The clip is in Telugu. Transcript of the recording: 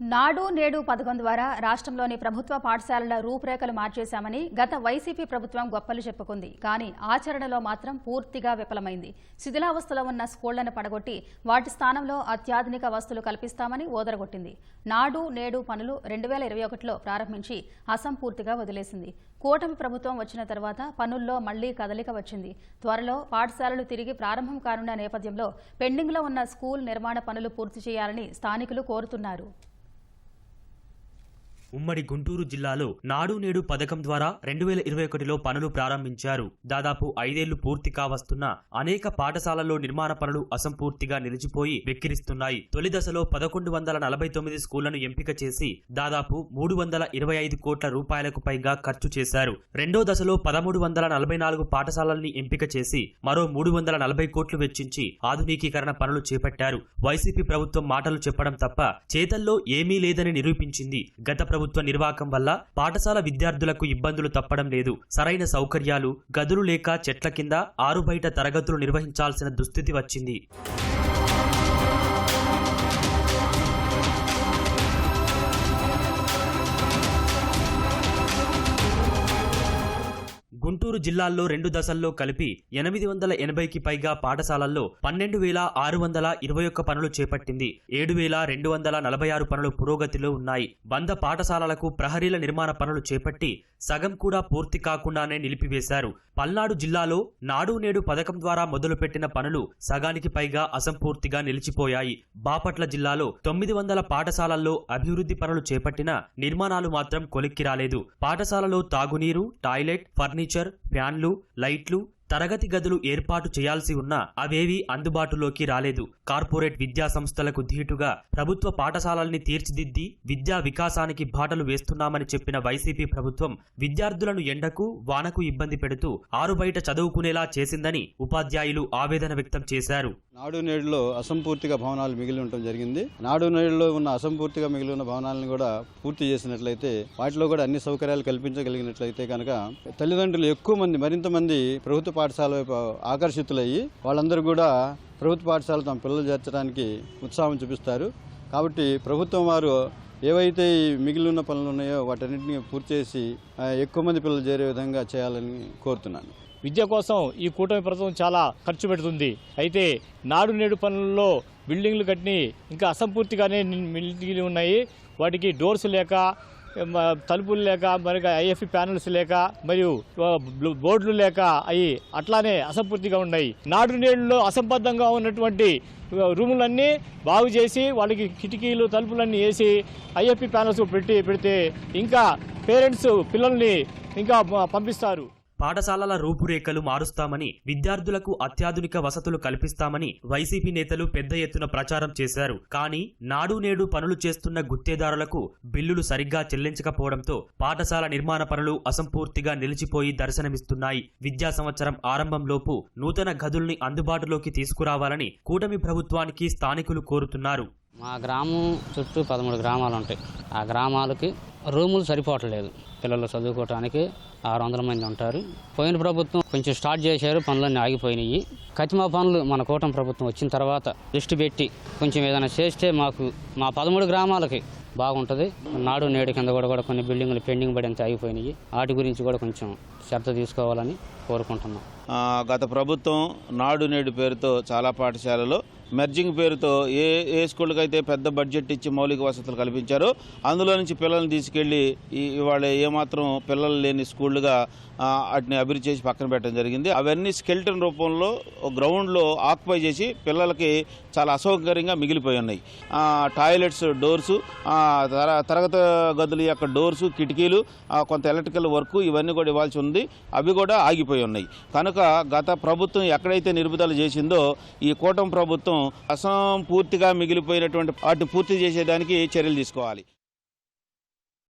నాడు నేడు పథకం ద్వారా రాష్ట్రంలోని ప్రభుత్వ పాఠశాలల రూపురేఖలు మార్చేశామని గత వైసీపీ ప్రభుత్వం గొప్పలు చెప్పుకుంది. కానీ ఆచరణలో మాత్రం పూర్తిగా విఫలమైంది. శిథిలావస్థలో ఉన్న స్కూళ్ళను పడగొట్టి వాటి స్థానంలో అత్యాధునిక వస్తువులు కల్పిస్తామని ఓదరగొట్టింది. నాడు నేడు పనులు రెండు వేల ఇరవై ఒకటిలో ప్రారంభించి అసంపూర్తిగా వదిలేసింది. కూటమి ప్రభుత్వం వచ్చిన తర్వాత పనుల్లో మళ్ళీ కదలిక వచ్చింది. త్వరలో పాఠశాలలు తిరిగి ప్రారంభం కానున్న నేపథ్యంలో పెండింగ్లో ఉన్న స్కూల్ నిర్మాణ పనులు పూర్తి చేయాలని స్థానికులు కోరుతున్నారు. ఉమ్మడి గుంటూరు జిల్లాలో నాడు నేడు పథకం ద్వారా రెండు వేల ఇరవై ఒకటిలో పనులు ప్రారంభించారు. దాదాపు ఐదేళ్ళు పూర్తి కావస్తున్న అనేక పాఠశాలల్లో నిర్మాణ పనులు అసంపూర్తిగా నిలిచిపోయి వెక్కిరిస్తున్నాయి. తొలి దశలో పదకొండు వందల నలభై తొమ్మిది స్కూళ్ళను ఎంపిక చేసి దాదాపు మూడు వందల ఇరవై ఐదు కోట్ల రూపాయలకు పైగా ఖర్చు చేశారు. రెండో దశలో పదమూడు వందల నలభై నాలుగు పాఠశాలల్ని ఎంపిక చేసి మరో మూడు వందల నలభై కోట్లు వెచ్చించి ఆధునికీకరణ పనులు చేపట్టారు. వైసీపీ ప్రభుత్వం మాటలు చెప్పడం తప్ప చేతల్లో ఏమీ లేదని నిరూపించింది గత ప్రభుత్వం. ప్రభుత్వ నిర్వాకం వల్ల పాఠశాల విద్యార్థులకు ఇబ్బందులు తప్పడం లేదు. సరైన సౌకర్యాలు గదులు లేక చెట్ల కింద ఆరు బయట తరగతులు నిర్వహించాల్సిన దుస్థితి వచ్చింది. గుంటూరు జిల్లాల్లో రెండు దశల్లో కలిపి ఎనిమిది వందల ఎనభైకి పైగా పాఠశాలల్లో పన్నెండు వేల ఆరు వందల ఇరవై ఒక్క పనులు చేపట్టింది. ఏడు వేల రెండు వందల నలభై ఆరు పనులు పురోగతిలో ఉన్నాయి. వంద పాఠశాలలకు ప్రహరీల నిర్మాణ పనులు చేపట్టి సగం కూడా పూర్తి కాకుండానే నిలిపివేశారు. పల్నాడు జిల్లాలో నాడు నేడు పథకం ద్వారా మొదలుపెట్టిన పనులు సగానికి పైగా అసంపూర్తిగా నిలిచిపోయాయి. బాపట్ల జిల్లాలో తొమ్మిది వందల పాఠశాలల్లో అభివృద్ధి పనులు చేపట్టినా నిర్మాణాలు మాత్రం కొలిక్కి రాలేదు. పాఠశాలలో తాగునీరు టాయిలెట్ ఫర్నిచర్ ఫ్యాన్లు లైట్లు తరగతి గదులు ఏర్పాటు చేయాల్సి ఉన్నా అవేవీ అందుబాటులోకి రాలేదు. కార్పొరేట్ విద్యా సంస్థలకు ధీటుగా ప్రభుత్వ పాఠశాలల్ని తీర్చిదిద్ది విద్యా వికాసానికి బాటలు వేస్తున్నామని చెప్పిన వైసీపీ ప్రభుత్వం విద్యార్థులను ఎండకు వానకు ఇబ్బంది పెడుతూ ఆరు బయట చదువుకునేలా చేసిందని ఉపాధ్యాయులు ఆవేదన వ్యక్తం చేశారు. నాడు నేడులో అసంపూర్తిగా భవనాలు మిగిలి ఉండటం జరిగింది. నాడు నేడులో ఉన్న అసంపూర్తిగా మిగిలి ఉన్న భవనాలను కూడా పూర్తి చేసినట్లయితే వాటిలో కూడా అన్ని సౌకర్యాలు కల్పించగలిగినట్లయితే కనుక తల్లిదండ్రులు ఎక్కువ మంది మరింత మంది ప్రభుత్వ పాఠశాల వైపు ఆకర్షితులయ్యి వాళ్ళందరూ కూడా ప్రభుత్వ పాఠశాల తమ పిల్లలు చేర్చడానికి ఉత్సాహం చూపిస్తారు. కాబట్టి ప్రభుత్వం వారు ఏవైతే ఈ పనులు ఉన్నాయో వాటన్నింటినీ పూర్తి చేసి ఎక్కువ మంది పిల్లలు చేరే విధంగా చేయాలని కోరుతున్నాను. విద్య కోసం ఈ కూటమి ప్రభుత్వం చాలా ఖర్చు పెడుతుంది. అయితే నాడు నేడు పనుల్లో బిల్డింగ్లు కట్టి ఇంకా అసంపూర్తిగానే మిగిలి ఉన్నాయి. వాటికి డోర్స్ లేక తలుపులు లేక మరి ఐఎఫ్ఈ ప్యానల్స్ లేక మరియు బోర్డులు లేక అవి అట్లానే అసంపూర్తిగా ఉన్నాయి. నాడు నేడులో అసంబద్ధంగా ఉన్నటువంటి రూములన్నీ బాగు చేసి వాళ్ళకి కిటికీలు తలుపులన్నీ వేసి ఐఎఫ్ఈ ప్యానల్స్ పెట్టి పెడితే ఇంకా పేరెంట్స్ పిల్లల్ని ఇంకా పంపిస్తారు. పాఠశాలల రూపురేఖలు మారుస్తామని విద్యార్థులకు అత్యాధునిక వసతులు కల్పిస్తామని వైసీపీ నేతలు పెద్ద ఎత్తున ప్రచారం చేశారు. కానీ నాడు నేడు పనులు చేస్తున్న గుత్తేదారులకు బిల్లులు సరిగ్గా చెల్లించకపోవడంతో పాఠశాల నిర్మాణ పనులు అసంపూర్తిగా నిలిచిపోయి దర్శనమిస్తున్నాయి. విద్యా సంవత్సరం ఆరంభంలోపు నూతన గదుల్ని అందుబాటులోకి తీసుకురావాలని కూటమి ప్రభుత్వానికి స్థానికులు కోరుతున్నారు. మా గ్రామం చుట్టూ పదమూడు గ్రామాలు ఉంటాయి. ఆ గ్రామాలకి రూములు సరిపోవట్లేదు. పిల్లలు చదువుకోవటానికి ఆరు వందల మంది ఉంటారు. పోయిన ప్రభుత్వం కొంచెం స్టార్ట్ చేశారు పనులన్నీ ఆగిపోయినాయి. కతిమా పనులు మన కూటమి ప్రభుత్వం వచ్చిన తర్వాత దృష్టి పెట్టి కొంచెం ఏదైనా చేస్తే మాకు మా పదమూడు గ్రామాలకి బాగుంటుంది. నాడు నేడు కింద కూడా కూడా కొన్ని బిల్డింగ్లు పెండింగ్ పడి ఆగిపోయినాయి. వాటి గురించి కూడా కొంచెం శ్రద్ధ తీసుకోవాలని కోరుకుంటున్నాం. గత ప్రభుత్వం నాడు నేడు పేరుతో చాలా పాఠశాలలో మెర్జింగ్ పేరుతో ఏ ఏ స్కూళ్ళకి అయితే పెద్ద బడ్జెట్ ఇచ్చి మౌలిక వసతులు కల్పించారో అందులో నుంచి పిల్లల్ని తీసుకెళ్ళి ఇవాళ ఏమాత్రం పిల్లలు లేని స్కూళ్ళుగా వాటిని అభివృద్ధి చేసి పక్కన పెట్టడం జరిగింది. అవన్నీ స్కెల్టన్ రూపంలో గ్రౌండ్లో ఆక్యుపై చేసి పిల్లలకి చాలా అసౌకర్యంగా మిగిలిపోయి ఉన్నాయి. టాయిలెట్స్ డోర్స్ ఆ, తరగతి గదుల యొక్క డోర్స్ కిటికీలు కొంత ఎలక్ట్రికల్ వర్క్ ఇవన్నీ కూడా ఇవ్వాల్సి ఉంది. అవి కూడా ఆగిపోయి ఉన్నాయి. కనుక గత ప్రభుత్వం ఎక్కడైతే నిలుపుదల చేసిందో ఈ కూటమి ప్రభుత్వం అసంపూర్తిగా మిగిలిపోయినటువంటి వాటిని పూర్తి చేసేదానికి చర్యలు తీసుకోవాలి.